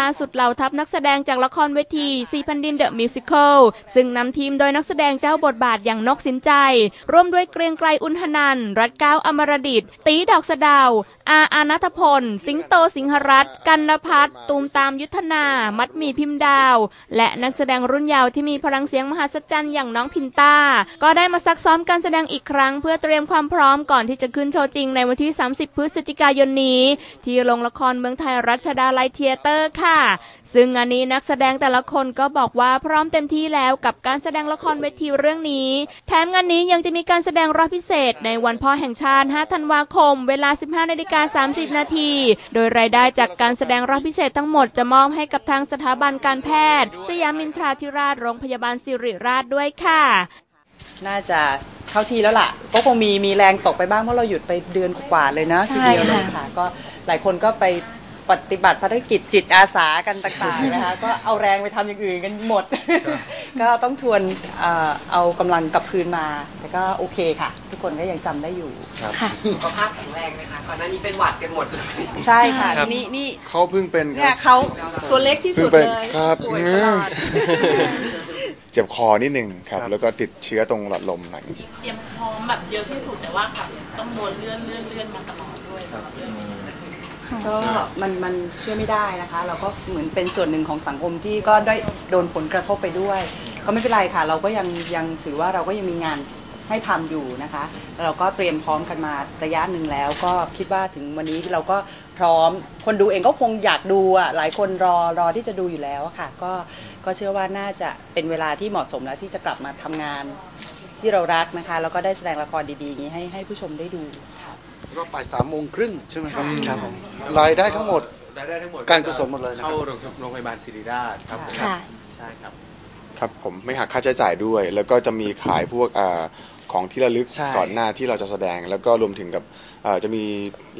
ล่าสุดเหล่าทัพนักแสดงจากละครเวทีซีพันดินเดอะมิวสิควลซึ่งนำทีมโดยนักแสดงเจ้าบทบาทอย่างนกสินใจ ร่วมด้วยเกรียงไกรอุนหนัน รัตก้าวอมรดิต ตีดอกสดาว อาอานัทพล สิงโตสิงหรัตกันนพัฒตูมตามยุทธนา มัดมีพิมพ์ดาว และนักแสดงรุ่นเยาว์ที่มีพลังเสียงมหัศจรรย์อย่างน้องพินต้า ก็ได้มาซักซ้อมการแสดงอีกครั้ง เพื่อเตรียมความพร้อมก่อนที่จะขึ้นโชว์จริงในวันที่ 30 พฤศจิกายนนี้ ที่โรงละครเมืองไทยรัชดาลัยเทียเตอร์ค่ะซึ่งงานนี้นักแสดงแต่ละคนก็บอกว่าพร้อมเต็มที่แล้วกับการแสดงละครเวทีเรื่องนี้ แถมงานนี้ยังจะมีการแสดงรอบพิเศษ ในวันพ่อแห่งชาติ 5 ธันวาคม เวลา 15นาฬิกา30 นาที โดยรายได้จากการแสดงรอบพิเศษทั้งหมดจะมอบให้กับทางสถาบันการแพทย์ สยามินทราธิราชโรงพยาบาลสิริราชด้วยค่ะ น่าจะเข้าที่แล้วล่ะก็คงมีมีแรงตกไปบ้างเพราะเราหยุดไปเดือนกว่าเลยนะใช่ทีเดียวเลยค่ะค่ะ ก็หลายคนก็ไป ปฏิบัติภารกิจจิตอาสากันต่างๆนะคะ ก็เอาแรงไปทำอย่างอื่นกันหมด ก็ต้องทวนเอ่อเอากำลังกลับคืนมา แต่ก็โอเคค่ะ ทุกคนก็ยังจำได้อยู่ค่ะสุขภาพแข็งแรงนะคะก่อนหน้านี้เป็นหวัดกันหมดเลยใช่ค่ะครับนี่นี่เขาเพิ่งเป็นคเนี่รัยบเขาตัวเล็กที่เพิ่สุงดเป็นเลยครับป่วยอืตลมอดเจ็บคอนิดหนึ่งครับ แล้วก็ติดเชื้อตรงหลอดลมหน่อยเตรียมพร้อมแบบเยอะที่สุดแต่ว่าแบบต้องโดนเลื่อนเลื่อนเลื่อนมาตลอดด้วยสำหรับเรื่องนี้ ก็มันมันช่วยไม่ได้นะคะ เราก็เหมือนเป็นส่วนหนึ่งของสังคมที่ก็ได้โดนผลกระทบไปด้วย ก็ไม่เป็นไรค่ะ เราก็ยังยังถือว่าเราก็ยังมีงานให้ทำอยู่นะคะแล้วเราก็เตรียมพร้อมกันมาระยะหนึ่งแล้ว ก็คิดว่าถึงวันนี้เราก็พร้อม คนดูเองก็คงอยากดูอะหลายคนรอรอที่จะดูอยู่แล้วอะค่ะ ก็ก็เชื่อว่าน่าจะเป็นเวลาที่เหมาะสมแล้วที่จะกลับมาทำงานที่เรารักนะคะ แล้วก็ได้แสดงละครดีๆอย่างนี้ให้ให้ผู้ชมได้ดูค่ะ รอบบ่ายสามโมงครึ่งใช่ไหมครับครับผมรายได้ทั้งหมด รายได้ทั้งหมดการกุศลหมดเลยนะครับ เข้าโรงโรงพยาบาลศิริราชครับผมค่ะ ใช่ครับ ครับผมไม่หักค่าใช้จ่ายด้วย แล้วก็จะมีขายพวกอ่าของที่ระลึกใช่ ก่อนหน้าที่เราจะแสดง แล้วก็รวมถึงกับอ่าจะมี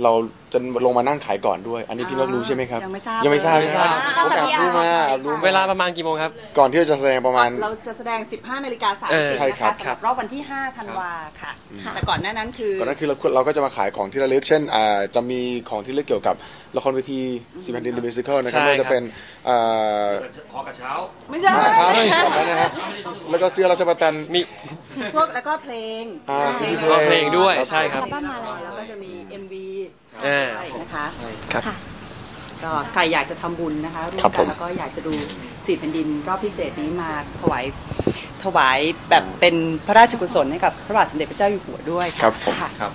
เรา จะลงมานั่งขายก่อนด้วย อันนี้พี่นกรู้ใช่ไหมครับ ยังไม่ทราบยังไม่ทราบเลยใช่ไหมอ่าผมแอบรู้มาแอบรู้มเวลาประมาณกี่โมงครับ ก่อนที่เราจะแสดงประมาณ เราจะแสดง 15นาฬิกาเออ30ใช่ครับนะคะสำหรับรอบวันที่ 5 ธันวาค่ะค่ะ แต่ก่อนหน้านั้นคือ ก่อนหนั้นคือเราเราก็จะมาขายของที่ระลึก เช่นอ่าจะมีของที่ระลึกเกี่ยวกับละครเวทีซีพันดินเดอะมิวสิคลนะครับใช่ไม่ว่าจะเป็นอ่าคอกระเช้า ไม่ใช่ ใช่แบบนั้นนะฮะแล้วก็เสื้อราชบัตรมี พวกแล้วก็เพลงอ่าเพลง CD ร้องเพลงด้วยใช่ครับ อัลบั้มมาแล้ว แล้วก็จะมี MV เออด้วยนะคะ ครับ ค่ะ ก็ใครอยากจะทำบุญนะคะร่วครับมผกันมแล้วก็อยากจะดูสี่แผ่นดินรอบพิเศษนี้มาถวายถวายแบบเป็นพระราชกุศลให้กับพระบาทสมเด็จพระเจ้าอยู่หัวด้วยะครับผม ค่ะ ครับ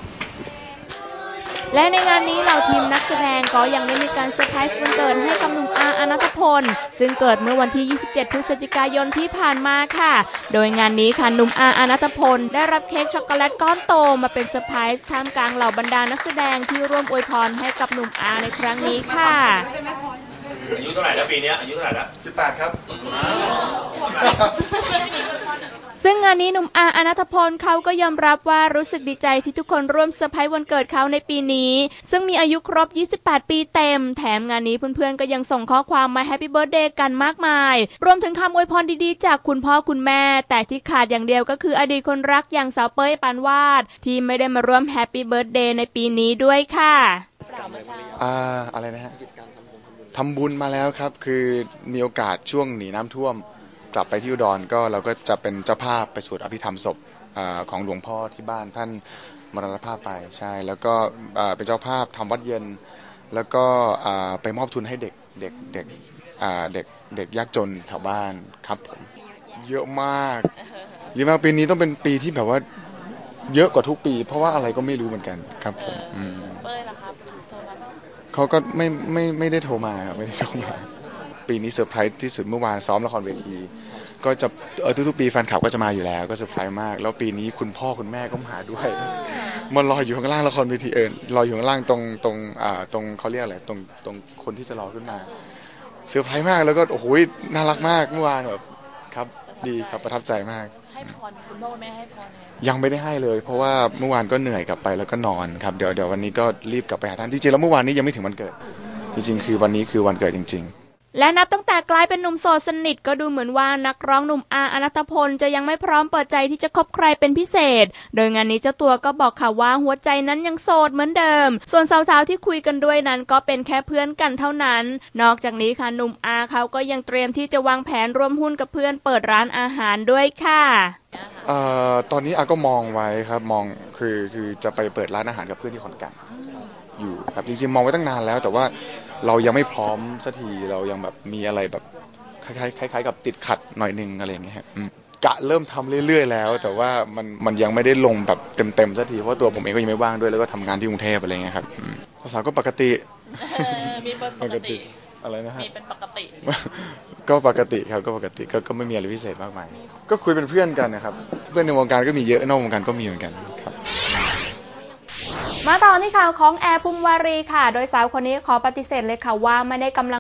และในงานนี้เหล่าทีมนักแสดงก็ยังได้มีการเซอร์ไพรส์วันเกิดให้กับหนุ่มอาอนัทพล ซึ่งเกิดเมื่อวันที่ 27 พฤศจิกายนที่ผ่านมาค่ะ โดยงานนี้ค่ะหนุ่มอาอนัทพล ได้รับเค้กช็อกโกแลตก้อนโตมาเป็นเซอร์ไพรส์ท่ามกลางเหล่าบรรดานักแสดงที่ร่วมอวยพรให้กับหนุ่มอาในครั้งนี้ค่ะ อายุเท่าไหร่แล้วปีเนี้ยอายุเท่าไหร่แล้ว 18 ครับ ซึ่งงานนี้หนุ่มอาอนัทพลเขาก็ยอมรับว่ารู้สึกดีใจที่ทุกคนร่วมเซอร์ไพรส์วันเกิดเขาในปีนี้ ซึ่งมีอายุครบ 28 ปีเต็ม แถมงานนี้เพื่อนๆ ก็ยังส่งข้อความมาแฮปปี้เบิร์ดเดย์กันมากมาย รวมถึงคำอวยพรดีๆ จากคุณพ่อคุณแม่ แต่ที่ขาดอย่างเดียวก็คืออดีตคนรักอย่างสาวเป้ยปานวาด ที่ไม่ได้มาร่วมแฮปปี้เบิร์ดเดย์ในปีนี้ด้วยค่ะอ่าอะไรนะฮะทำบุญมาแล้วครับ คือมีโอกาสช่วงหนีน้ำท่วม กลับไปที่อุดรก็เราก็จะเป็นเจ้าภาพไปสวดอภิธรรมศพอาของหลวงพ่อที่บ้านท่านมรณภาพไปใช่ แล้วก็อ่าเป็นเจ้าภาพทำวัดเย็น แล้วก็อ่าไปมอบทุนให้เด็กเด็กเด็กอ่าเด็กเด็กยากจนแถวบ้านครับผมเยอะมากเยอะมากปีนี้ต้องเป็นปีที่แบบว่าเยอะกว่าทุกปี เพราะว่าอะไรก็ไม่รู้เหมือนกันครับผมอืมเป้ยล่ะครับโทรมาบ้างเขาก็ไม่ไม่ไม่ได้โทรมาครับไม่ได้โทรมา ปีนี้เซอร์ไพรส์ที่สุดเมื่อวานซ้อมละครเวที ก็จะเออทุกๆปีแฟนคลับก็จะมาอยู่แล้ว ก็เซอร์ไพรส์มาก แล้วปีนี้คุณพ่อคุณแม่ก็มาด้วยมันรออยู่ข้างล่างละครเวทีเอิญรออยู่ข้างล่างตรงตรงอ่าตรงเขาเรียกอะไรตรงตรงคนที่จะรอขึ้นมาเซอร์ไพรส์มากแล้วก็โอ้โหน่ารักมากเมื่อวานแบบครับดีครับประทับใจมาก ให้พรคุณพ่อคุณแม่ให้พรไงยังไม่ได้ให้เลย เพราะว่าเมื่อวานก็เหนื่อยกลับไปแล้วก็นอนครับเดี๋ยวเดี๋ยววันนี้ก็รีบกลับไปหาท่านจริงๆแล้วเมื่อวานนี้ยังไม่ถึงวันเกิด จริงๆ คือวันนี้คือวันเกิดจริง ๆ และนับตั้งแต่กลายเป็นหนุ่มโสดสนิทก็ดูเหมือนว่านักร้องหนุ่มอาอนัตพลจะยังไม่พร้อมเปิดใจที่จะคบใครเป็นพิเศษ โดยงานนี้เจ้าตัวก็บอกค่ะว่าหัวใจนั้นยังโสดเหมือนเดิม ส่วนสาวๆที่คุยกันด้วยนั้นก็เป็นแค่เพื่อนกันเท่านั้น นอกจากนี้ค่ะหนุ่มอาเขาก็ยังเตรียมที่จะวางแผนร่วมหุ้นกับเพื่อนเปิดร้านอาหารด้วยค่ะเอ่อตอนนี้อาก็มองไว้ครับมองคือคือจะไปเปิดร้านอาหารกับเพื่อนที่ขอนแก่นอยู่ครับจริงๆมองไว้ตั้งนานแล้วแต่ว่า เรายังไม่พร้อมสักทีเรายังแบบมีอะไรแบบคล้ายๆคล้ายๆกับติดขัดหน่อยนึงอะไรอย่างเงี้ยฮะอืมกะเริ่มทำเรื่อยๆแล้ว แต่ว่ามันมันยังไม่ได้ลงแบบเต็มๆสักทีเพราะตัวผมเองก็ยังไม่ว่างด้วยแล้วก็ทำงานที่กรุงเทพอะไรเงี้ยครับอืมสาวๆก็ปกติเออมีเป็นปกติอะไรนะฮะมีเป็นปกติ ก็ปกติครับก็ปกติก็ก็ไม่มีอะไรพิเศษมากมายก็คุยเป็นเพื่อนกันนะครับ เพื่อนในวงการก็มีเยอะนอกวงการก็มีเหมือนกันครับ มาต่อที่ข่าวของแอร์ภูมิวารีค่ะ โดยสาวคนนี้ขอปฏิเสธเลยค่ะว่าไม่ได้กำลัง